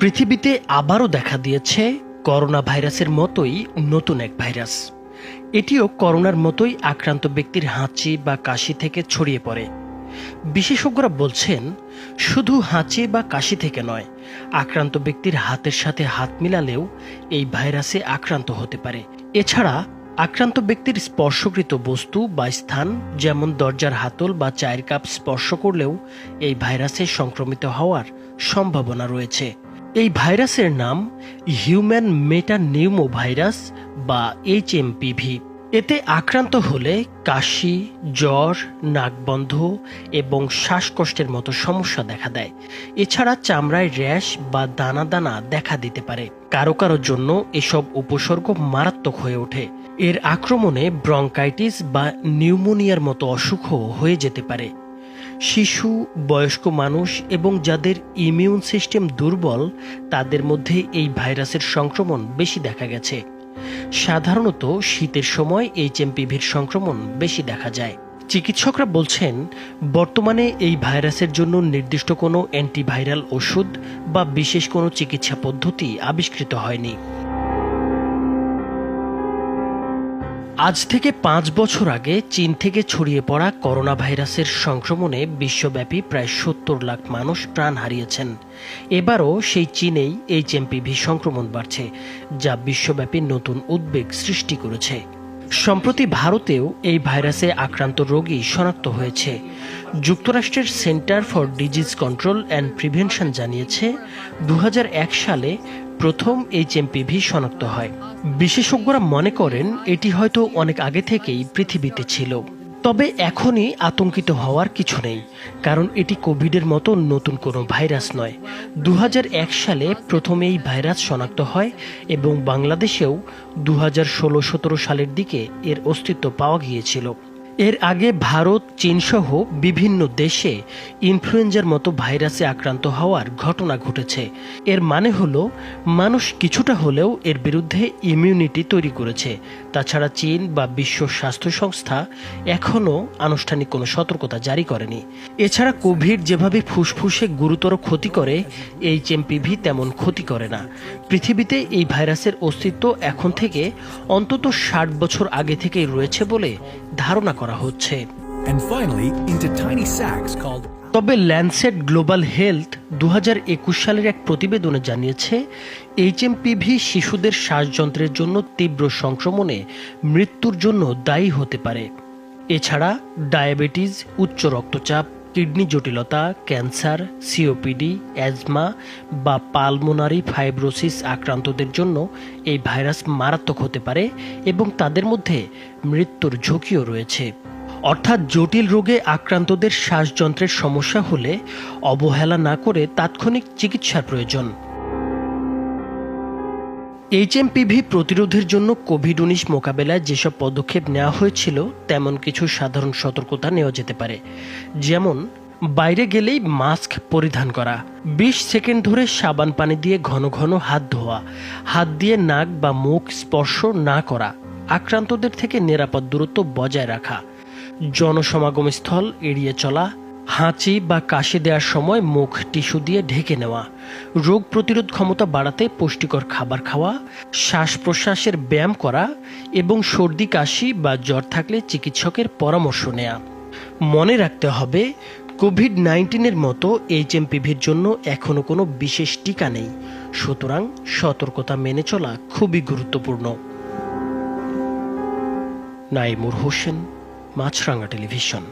পৃথিবীতে আবারও দেখা দিয়েছে করোনা ভাইরাসের মতোই নতুন এক ভাইরাস। এটিও করোনার মতোই আক্রান্ত ব্যক্তির হাঁচি বা কাশি থেকে ছড়িয়ে পড়ে। বিশেষজ্ঞরা বলছেন, শুধু হাঁচি বা কাশি থেকে নয়, আক্রান্ত ব্যক্তির হাতের সাথে হাত মিলালেও এই ভাইরাসে আক্রান্ত হতে পারে। এছাড়া, আক্রান্ত ব্যক্তির স্পর্শকৃত বস্তু বা স্থান, যেমন দরজার হাতল বা চায়ের কাপ স্পর্শ করলেও এই ভাইরাসে সংক্রমিত হওয়ার সম্ভাবনা রয়েছে। এই ভাইরাসের নাম হিউম্যান মেটানিউমো ভাইরাস বা এইচএমপিভি এতে আক্রান্ত হলে কাশি, জ্বর, নাকবন্ধ এবং শ্বাসকষ্টের মতো সমস্যা দেখা দেয়। এছাড়া চামড়ায় র্যাশ বা দানা দানা দেখা দিতে পারে। কারও কারোর জন্য এসব উপসর্গ মারাত্মক হয়ে ওঠে। এর আক্রমণে ব্রঙ্কাইটিস বা নিউমোনিয়ার মতো অসুখও হয়ে যেতে পারে। শিশু, বয়স্ক মানুষ এবং যাদের ইমিউন সিস্টেম দুর্বল, তাদের মধ্যে এই ভাইরাসের সংক্রমণ বেশি দেখা গেছে। সাধারণত শীতের সময় এইচএমপিভির সংক্রমণ বেশি দেখা যায়। চিকিৎসকরা বলছেন, বর্তমানে এই ভাইরাসের জন্য নির্দিষ্ট কোনো অ্যান্টিভাইরাল ওষুধ বা বিশেষ কোনো চিকিৎসা পদ্ধতি আবিষ্কৃত হয়নি। আজ থেকে পাঁচ বছর আগে চীন থেকে ছড়িয়ে পড়া করোনা ভাইরাসের সংক্রমণে বিশ্বব্যাপী প্রায় সত্তর লাখ মানুষ প্রাণ হারিয়েছেন। এবারও সেই চীনেই এইচএমপিভি সংক্রমণ বাড়ছে, যা বিশ্বব্যাপী নতুন উদ্বেগ সৃষ্টি করেছে। সম্প্রতি ভারতেও এই ভাইরাসে আক্রান্ত রোগী শনাক্ত হয়েছে। যুক্তরাষ্ট্রের Center for Disease Control and Prevention জানিয়েছে দু হাজার এক সালে প্রথম এইচএমপিভি শনাক্ত হয়। বিশেষজ্ঞরা মনে করেন এটি হয়তো অনেক আগে থেকেই পৃথিবীতে ছিল। তবে এখনই আতঙ্কিত হওয়ার কিছু নেই, কারণ এটি কোভিডের মতো নতুন কোনো ভাইরাস নয়। দু সালে প্রথম এই ভাইরাস শনাক্ত হয় এবং বাংলাদেশেও দু হাজার ষোলো সতেরো সালের দিকে এর অস্তিত্ব পাওয়া গিয়েছিল। এর আগে ভারত, চীনসহ বিভিন্ন দেশে ইনফ্লুয়েঞ্জার মতো ভাইরাসে আক্রান্ত হওয়ার ঘটনা ঘটেছে। এর মানে হলো, মানুষ কিছুটা হলেও এর বিরুদ্ধে ইমিউনিটি তৈরি করেছে। তাছাড়া চীন বা বিশ্ব স্বাস্থ্য সংস্থা এখনও আনুষ্ঠানিক কোনো সতর্কতা জারি করেনি। এছাড়া কোভিড যেভাবে ফুসফুসে গুরুতর ক্ষতি করে এইচ এমপিভি তেমন ক্ষতি করে না। পৃথিবীতে এই ভাইরাসের অস্তিত্ব এখন থেকে অন্তত ষাট বছর আগে থেকেই রয়েছে বলে ধারণা করা হচ্ছে। তবে ল্যান্ডসেট গ্লোবাল হেলথ দু হাজার একুশ সালের এক প্রতিবেদনে জানিয়েছে এইচএমপিভি শিশুদের শ্বাসযন্ত্রের জন্য তীব্র সংক্রমণে মৃত্যুর জন্য দায়ী হতে পারে। এছাড়া ডায়াবেটিস উচ্চ রক্তচাপ কিডনি জটিলতা, ক্যান্সার সিওপিডি অ্যাজমা বা পালমোনারি ফাইব্রোসিস আক্রান্তদের জন্য এই ভাইরাস মারাত্মক হতে পারে এবং তাদের মধ্যে মৃত্যুর ঝুঁকিও রয়েছে। অর্থাৎ জটিল রোগে আক্রান্তদের শ্বাসযন্ত্রের সমস্যা হলে অবহেলা না করে তাৎক্ষণিক চিকিৎসার প্রয়োজন। এইচএমপিভি প্রতিরোধের জন্য কোভিড উনিশ মোকাবেলায় যেসব পদক্ষেপ নেওয়া হয়েছিল, তেমন কিছু সাধারণ সতর্কতা নেওয়া যেতে পারে। যেমন, বাইরে গেলেই মাস্ক পরিধান করা, বিশ সেকেন্ড ধরে সাবান পানি দিয়ে ঘন ঘন হাত ধোয়া, হাত দিয়ে নাক বা মুখ স্পর্শ না করা, আক্রান্তদের থেকে নিরাপদ দূরত্ব বজায় রাখা জনসমাগম স্থল এড়িয়ে চলা হাঁচি বা কাশি দেওয়ার সময় মুখ টিস্যু দিয়ে ঢেকে নেওয়া, রোগ প্রতিরোধ ক্ষমতা বাড়াতে পুষ্টিকর খাবার খাওয়া শ্বাস প্রশ্বাসের ব্যায়াম করা এবং সর্দি, কাশি বা জ্বর থাকলে চিকিৎসকের পরামর্শ নেওয়া মনে রাখতে হবে কোভিড নাইন্টিনের মতো এইচএমপিভির জন্য এখনও কোনো বিশেষ টিকা নেই। সুতরাং সতর্কতা মেনে চলা খুবই গুরুত্বপূর্ণ। নাইমুর হোসেন মাছরাঙ্গা টেলিভিশন।